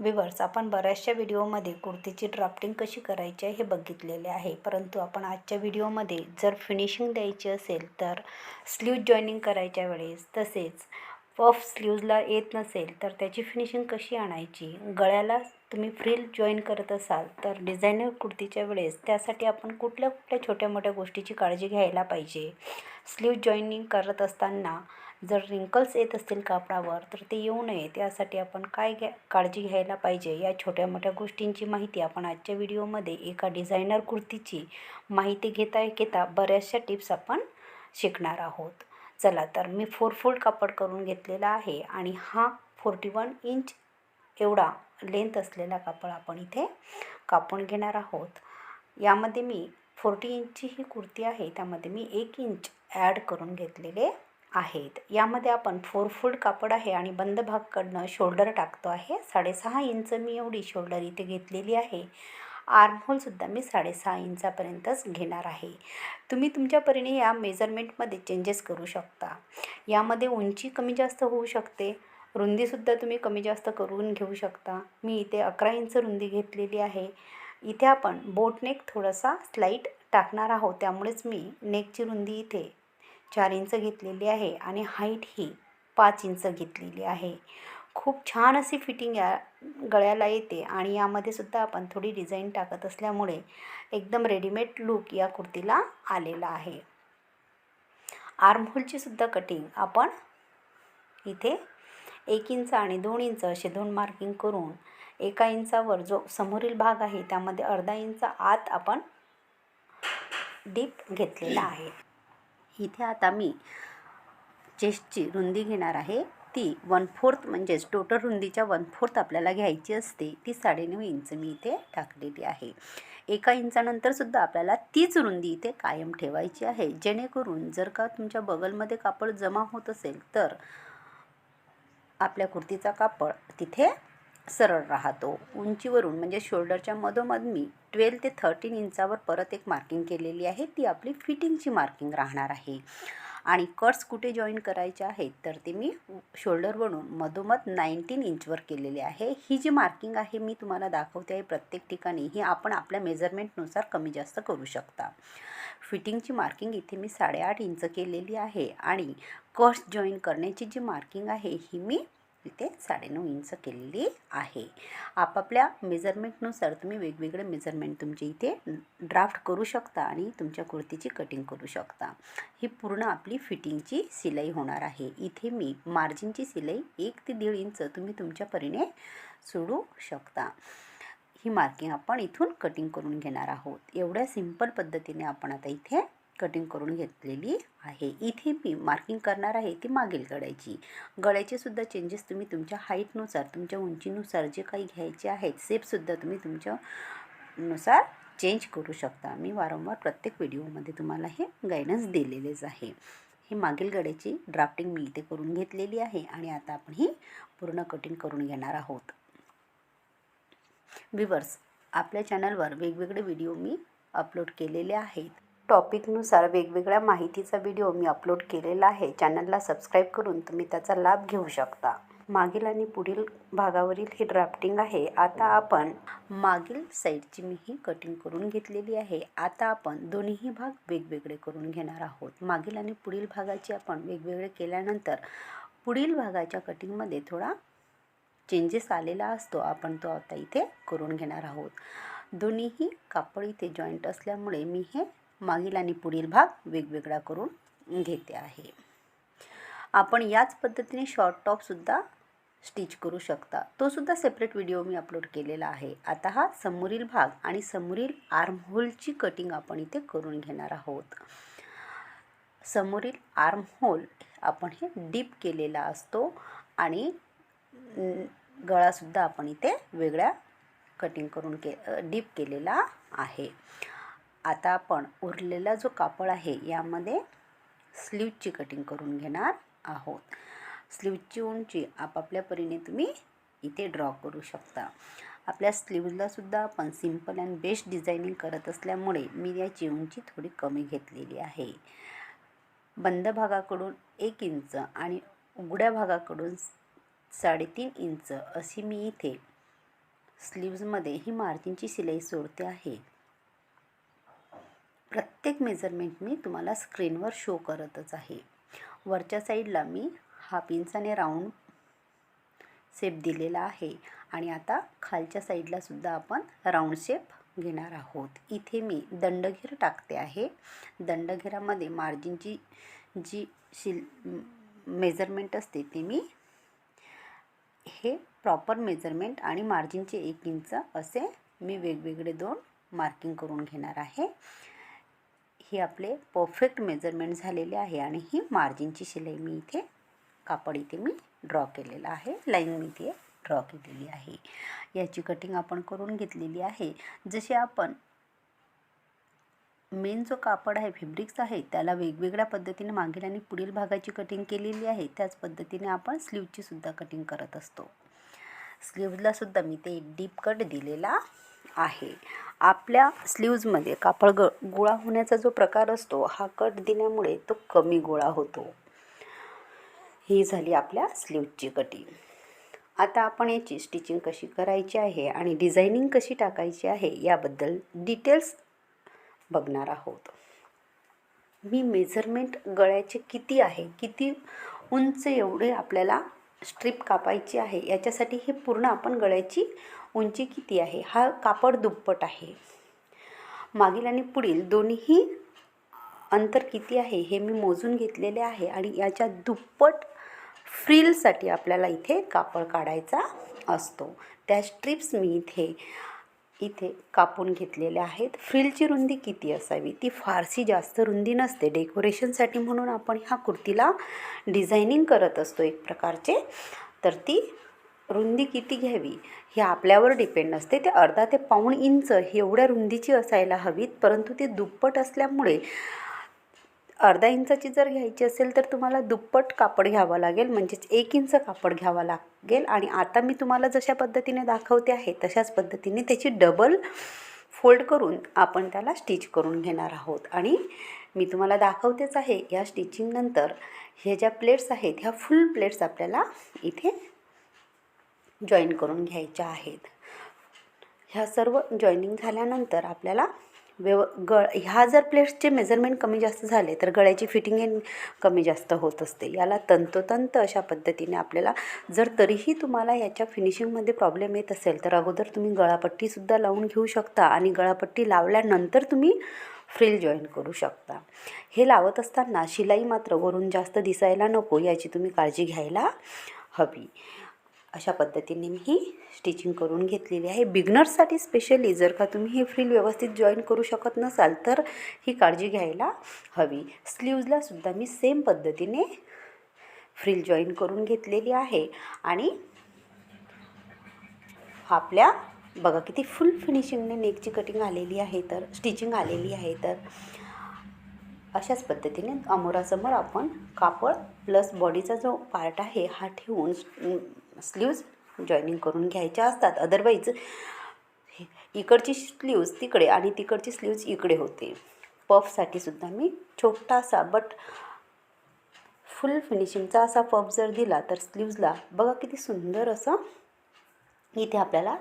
Weavers आपण बऱ्याचशा व्हिडिओमध्ये कुर्तीची ड्राफ्टिंग कशी करायची आहे हे बघितलेले आहे. परंतु आपण आजच्या व्हिडिओमध्ये जर फिनिशिंग द्यायची असेल तर स्लीव जॉईनिंग करायच्या वेळेस तसेच पफ स्लीव्जला येत नसेल तर त्याची फिनिशिंग कशी आणायची? गळ्याला तुम्ही फ्रिल जॉईन करत असाल तर डिझायनर कुर्तीच्या वेळेस त्यासाठी आपण कुठल्या कुठल्या छोट्या मोठ्या गोष्टीची काळजी घ्यायला पाहिजे? स्लीव जॉईनिंग करत असताना जर रिंकल्स येत असतील कापडावर तर ते येऊ नये. त्यासाठी आपण काय घ्या काळजी घ्यायला पाहिजे. या छोट्या मोठ्या गोष्टींची माहिती आपण आजच्या व्हिडिओमध्ये एका डिझायनर कुर्तीची माहिती घेता घेता बऱ्याचशा टिप्स आपण शिकणार आहोत. चला तर मी फोर फोल्ड कापड करून घेतलेला आहे आणि हा फोर्टी वन इंच एवढा लेंथ असलेला कापड आपण इथे कापून घेणार आहोत. यामध्ये मी फोर्टी इंचची ही कुर्ती आहे. त्यामध्ये मी एक इंच ॲड करून घेतलेले आहेत. यामध्ये आपण फोर फोल्ड कापड आहे आणि बंद भागकडनं शोल्डर टाकतो आहे. साडेसहा इंच मी एवढी शोल्डर इथे घेतलेली आहे. आर्महोलसुद्धा मी साडेसहा इंचापर्यंतच घेणार आहे. तुम्ही तुमच्या परीने या मेजरमेंटमध्ये चेंजेस करू शकता. यामध्ये उंची कमी जास्त होऊ शकते. रुंदीसुद्धा तुम्ही कमी जास्त करून घेऊ शकता. मी इथे अकरा इंच रुंदी घेतलेली आहे. इथे आपण बोटनेक थोडासा स्लाईट टाकणार आहोत. त्यामुळेच मी नेकची रुंदी इथे चार इंच घेतलेली आहे आणि हाईट ही पाच इंच घेतलेली आहे. खूप छान अशी फिटिंग या गळ्याला येते आणि यामध्ये सुद्धा आपण थोडी डिझाईन टाकत असल्यामुळे एकदम रेडीमेड लूक या कुर्तीला आलेला आहे. आर्महोलची सुद्धा कटिंग आपण इथे एक इंच आणि दोन इंच असे दोन मार्किंग करून एका इंचावर जो समोरील भाग आहे त्यामध्ये अर्धा इंच आत आपण डीप घेतलेला आहे. इथे आता मी चेस्टची रुंदी घेणार आहे. ती वन फोर्थ म्हणजेच टोटल रुंदीच्या वन फोर्थ आपल्याला घ्यायची असते. ती साडेनऊ इंच मी इथे टाकलेली आहे. एका इंचानंतरसुद्धा आपल्याला तीच रुंदी इथे कायम ठेवायची आहे. जेणेकरून जर का तुमच्या बगलमध्ये कापड जमा होत असेल तर आपल्या कुर्तीचा कापड तिथे सरळ राहतो. उंचीवरून म्हणजे शोल्डरच्या मधोमध मी ट्वेल्व ते थर्टीन इंचावर परत एक मार्किंग केलेली आहे. ती आपली फिटिंगची मार्किंग राहणार आहे. आणि कट्स कुठे जॉईन करायचे आहेत तर ते मी शोल्डरवरून मधोमध नाईन्टीन इंचवर केलेले आहे. ही जी मार्किंग आहे मी तुम्हाला दाखवते आहे प्रत्येक ठिकाणी. ही आपण आपल्या मेजरमेंटनुसार कमी जास्त करू शकता. फिटिंगची मार्किंग इथे मी साडेआठ इंच केलेली आहे. आणि कट्स जॉईन करण्याची जी मार्किंग आहे ही मी इथे साडेनऊ इंच केलेली आहे. आपापल्या मेजरमेंटनुसार तुम्ही वेगवेगळे मेजरमेंट तुमचे इथे ड्राफ्ट करू शकता आणि तुमच्या कुर्तीची कटिंग करू शकता. ही पूर्ण आपली फिटिंगची शिलाई होणार आहे. इथे मी मार्जिनची शिलाई एक ते दीड इंच तुम्ही तुमच्या परीने सोडू शकता. ही मार्किंग आपण इथून कटिंग करून घेणार आहोत. एवढ्या सिंपल पद्धतीने आपण आता इथे कटिंग करून घेतलेली आहे. इथे मी मार्किंग करणार आहे ती मागील गळ्याची. गळ्याचे सुद्धा चेंजेस तुम्ही तुमच्या हाईटनुसार तुमच्या उंचीनुसार जे काही घ्यायचे आहेत सेपसुद्धा तुम्ही तुमच्या नुसार चेंज करू शकता. मी वारंवार प्रत्येक व्हिडिओमध्ये तुम्हाला हे गायडन्स दिलेलेच आहे. हे मागील गड्याची ड्राफ्टिंग मी इथे करून घेतलेली आहे आणि आता आपण ही पूर्ण कटिंग करून घेणार आहोत. विवर्स आपल्या चॅनलवर वेगवेगळे व्हिडिओ मी अपलोड केलेले आहेत. टॉपिकनुसार वेगवेगळ्या माहितीचा व्हिडिओ मी अपलोड केलेला आहे. चॅनलला सबस्क्राईब करून तुम्ही त्याचा लाभ घेऊ शकता. मागील आणि पुढील भागावरील ही ड्राफ्टिंग आहे. आता आपण मागील साईडची मी ही कटिंग करून घेतलेली आहे. आता आपण दोन्हीही भाग वेगवेगळे करून घेणार आहोत. मागील आणि पुढील भागाची आपण वेगवेगळे केल्यानंतर पुढील भागाच्या कटिंगमध्ये थोडा चेंजेस आलेला असतो. आपण तो आता इथे करून घेणार आहोत. दोन्हीही कापड इथे जॉईंट असल्यामुळे मी हे मागील आणि पुढील भाग वेगवेगळा करून घेते आहे. आपण याच पद्धतीने शॉर्ट टॉपसुद्धा स्टिच करू शकता. तो सुद्धा सेपरेट व्हिडिओ मी अपलोड केलेला आहे. आता हा समोरील भाग आणि समोरील आर्महोलची कटिंग आपण इथे करून घेणार आहोत. समोरील आर्महोल आपण हे डीप केलेला असतो आणि गळासुद्धा आपण इथे वेगळ्या कटिंग करून के डीप केलेला आहे. आता आपण उरलेला जो कापड आहे यामध्ये स्लीवची कटिंग करून घेणार आहोत. स्लीवची उंची आपापल्या परीने तुम्ही इथे ड्रॉ करू शकता. आपल्या स्लीवलासुद्धा आपण सिंपल अँड बेस्ट डिझायनिंग करत असल्यामुळे मी याची उंची थोडी कमी घेतलेली आहे. बंद भागाकडून एक इंच आणि उघड्या भागाकडून साडेतीन इंच अशी मी इथे स्लीव्जमध्ये ही मार्जिनची शिलाई सोडते आहे. प्रत्येक मेजरमेंट मी तुम्हाला स्क्रीनवर शो करतच आहे. वरच्या साईडला मी हाफ इंचाने राऊंड शेप दिलेला आहे. आणि आता खालच्या साईडला सुद्धा आपण राऊंड शेप घेणार आहोत. इथे मी दंडघेर टाकते आहे. दंडघेरामध्ये मार्जिनची जी शिल मेजरमेंट असते ते मी हे प्रॉपर मेजरमेंट आणि मार्जिनचे एक इंच असे मी वेगवेगळे दोन मार्किंग करून घेणार आहे. हे आपले परफेक्ट मेजरमेंट झालेले आहे आणि ही मार्जिनची शिलाई मी इथे कापड इथे मी ड्रॉ केलेला आहे. लाईन मी इथे ड्रॉ केलेली आहे. याची कटिंग आपण करून घेतलेली आहे. जसे आपण मेन जो कापड आहे फेब्रिक्स आहे त्याला वेगवेगळ्या पद्धतीने मागील आणि पुढील भागाची कटिंग केलेली आहे. त्याच पद्धतीने आपण स्लीवची सुद्धा कटिंग करत असतो. स्लीव्जलासुद्धा मी ते डीप कट दिलेला आहे. आपल्या स्लीव्जमध्ये कापड ग गोळा होण्याचा जो प्रकार असतो हा कट दिल्यामुळे तो कमी गोळा होतो. ही झाली आपल्या स्लीवची कटिंग आता आपण याची स्टिचिंग कशी करायची आहे आणि डिझायनिंग कशी टाकायची आहे याबद्दल डिटेल्स बघणार आहोत. मी मेजरमेंट गळ्याचे किती आहे किती उंच एवढे आपल्याला स्ट्रीप कापायची आहे. याच्यासाठी हे पूर्ण आपण गळ्याची उंची किती आहे? हा कापड दुप्पट आहे. मागील आणि पुढील दोन्हीही अंतर किती आहे हे मी मोजून घेतलेले आहे आणि याच्या दुप्पट फ्रिलसाठी आपल्याला इथे कापड काढायचा असतो. त्या स्ट्रिप्स मी इथे इथे कापून घेतलेल्या आहेत. फ्रिलची रुंदी किती असावी? ती फारशी जास्त रुंदी नसते. डेकोरेशनसाठी म्हणून आपण ह्या कुर्तीला डिझायनिंग करत असतो एक प्रकारचे. तर ती रुंदी किती घ्यावी? हे आपल्यावर डिपेंड असते. ते अर्धा ते पाऊण इंच एवढ्या रुंदीची असायला हवीत परंतु ते दुप्पट असल्यामुळे अर्धा इंचाची जर घ्यायची असेल तर तुम्हाला दुप्पट कापड घ्यावं लागेल म्हणजेच एक इंच कापड घ्यावं लागेल. आणि आता मी तुम्हाला जशा पद्धतीने दाखवते आहे तशाच पद्धतीने त्याची डबल फोल्ड करून आपण त्याला स्टिच करून घेणार आहोत. आणि मी तुम्हाला दाखवतेच आहे या स्टिचिंगनंतर ह्या ज्या प्लेट्स आहेत ह्या फुल प्लेट्स आपल्याला इथे जॉईन करून घ्यायच्या आहेत. ह्या सर्व जॉईनिंग झाल्यानंतर आपल्याला व्यव गळ ह्या जर प्लेट्सचे मेजरमेंट कमी जास्त झाले तर गळ्याची फिटिंग हे कमी जास्त होत असते. याला तंतोतंत अशा पद्धतीने आपल्याला जर तरीही तुम्हाला याच्या फिनिशिंगमध्ये प्रॉब्लेम येत असेल तर अगोदर तुम्ही गळापट्टीसुद्धा लावून घेऊ शकता आणि गळापट्टी लावल्यानंतर तुम्ही फ्रिल जॉईन करू शकता. हे लावत असताना शिलाई मात्र वरून जास्त दिसायला नको याची तुम्ही काळजी घ्यायला हवी. अशा पद्धतीने मी ही स्टिचिंग करून घेतलेली आहे. बिगनर्ससाठी स्पेशली जर का तुम्ही हे फ्रिल व्यवस्थित जॉईन करू शकत नसाल तर ही काळजी घ्यायला हवी. स्लीव्जलासुद्धा मी सेम पद्धतीने फ्रिल जॉईन करून घेतलेली आहे. आणि आपल्या बघा किती फुल फिनिशिंगने नेकची कटिंग आलेली आहे तर स्टिचिंग आलेली आहे तर अशाच पद्धतीने अमोरासमोर आपण कापड प्लस बॉडीचा जो पार्ट आहे हा ठेवून स्लीव्ज जॉईनिंग करून घ्यायच्या असतात. अदरवाईज इकडची स्लीव्ज तिकडे आणि तिकडची स्लीव्ज इकडे होते. पफसाठी सुद्धा मी छोटासा बट फुल फिनिशिंगचा असा पफ जर दिला तर स्लीव्जला बघा किती सुंदर असं इथे आपल्याला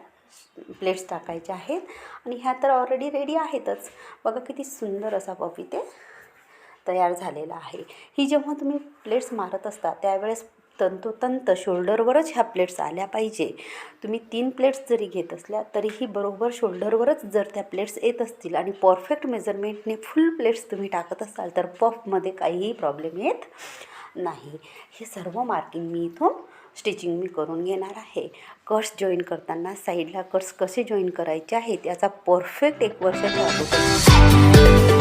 प्लेट्स टाकायचे आहेत. आणि ह्या तर ऑलरेडी रेडी आहेतच. बघा किती सुंदर असा पफ इथे तयार झालेला आहे. ही जेव्हा तुम्ही प्लेट्स मारत असता त्यावेळेस तंतोतंत शोल्डरवरच ह्या प्लेट्स आल्या पाहिजे. तुम्ही तीन प्लेट्स जरी घेत असल्या तरीही बरोबर शोल्डरवरच जर त्या प्लेट्स येत असतील आणि परफेक्ट मेजरमेंटने फुल प्लेट्स तुम्ही टाकत असाल तर पफमध्ये काहीही प्रॉब्लेम येत नाही. हे सर्व मार्किंग मी इथून स्टिचिंग मी करून घेणार आहे. कट्स जॉईन करताना साईडला कट्स कसे जॉईन करायचे आहेत याचा परफेक्ट एक वर्षाच्या अगोदर